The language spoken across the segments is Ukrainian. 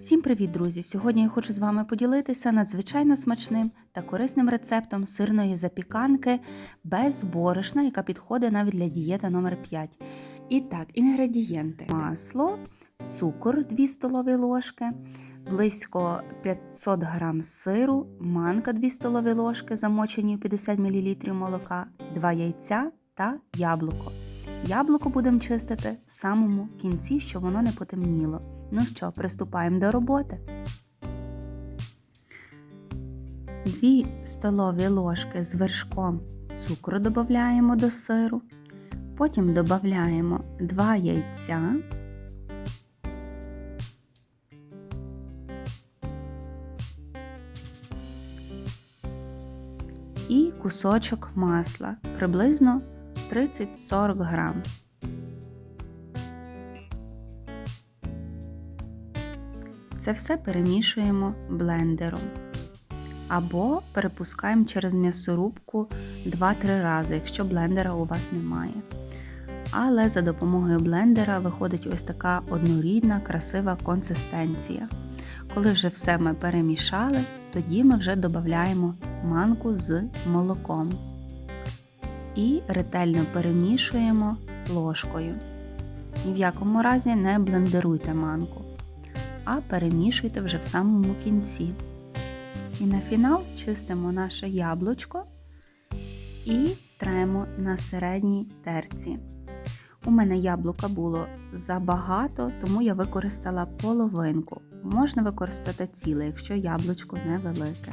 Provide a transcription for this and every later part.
Всім привіт, друзі! Сьогодні я хочу з вами поділитися надзвичайно смачним та корисним рецептом сирної запіканки без борошна, яка підходить навіть для дієти номер 5 І так, інгредієнти: масло, цукор 2 столові ложки, близько 500 г сиру, манка 2 столові ложки, замочені в 50 мл молока, 2 яйця та яблуко. Яблуко будемо чистити в самому кінці, щоб воно не потемніло. Ну що, приступаємо до роботи. 2 столові ложки з вершком цукру додаємо до сиру. Потім додаємо 2 яйця. І кусочок масла приблизно 30-40 грам. Це все перемішуємо блендером. Або перепускаємо через м'ясорубку 2-3 рази, якщо блендера у вас немає. Але за допомогою блендера виходить ось така однорідна, красива консистенція. Коли вже все ми перемішали, тоді ми вже додаємо манку з молоком і ретельно перемішуємо ложкою. Ні в якому разі не блендеруйте манку, а перемішуйте вже в самому кінці. І на фінал чистимо наше яблучко і тремо на середній терці. У мене яблука було забагато, тому я використала половинку. Можна використати ціле, якщо яблучко невелике.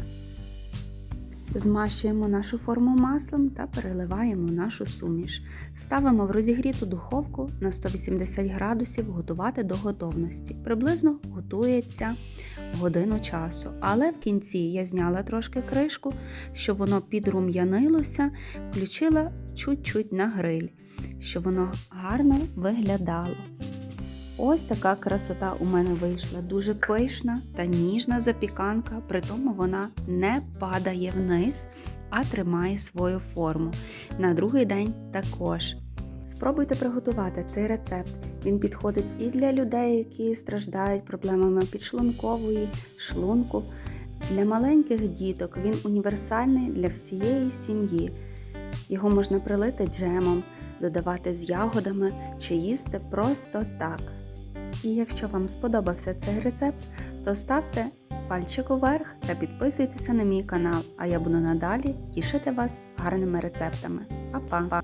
Змащуємо нашу форму маслом та переливаємо нашу суміш. Ставимо в розігріту духовку на 180 градусів готувати до готовності. Приблизно готується годину часу. Але в кінці я зняла трошки кришку, щоб воно підрум'янилося, включила чуть-чуть на гриль, щоб воно гарно виглядало. Ось така красота у мене вийшла. Дуже пишна та ніжна запіканка, при тому вона не падає вниз, а тримає свою форму. На другий день також. Спробуйте приготувати цей рецепт. Він підходить і для людей, які страждають проблемами підшлункової, шлунку. Для маленьких діток він універсальний для всієї сім'ї. Його можна прилити джемом, додавати з ягодами чи їсти просто так. І якщо вам сподобався цей рецепт, то ставте пальчик уверх та підписуйтеся на мій канал, а я буду надалі тішити вас гарними рецептами. Па-па!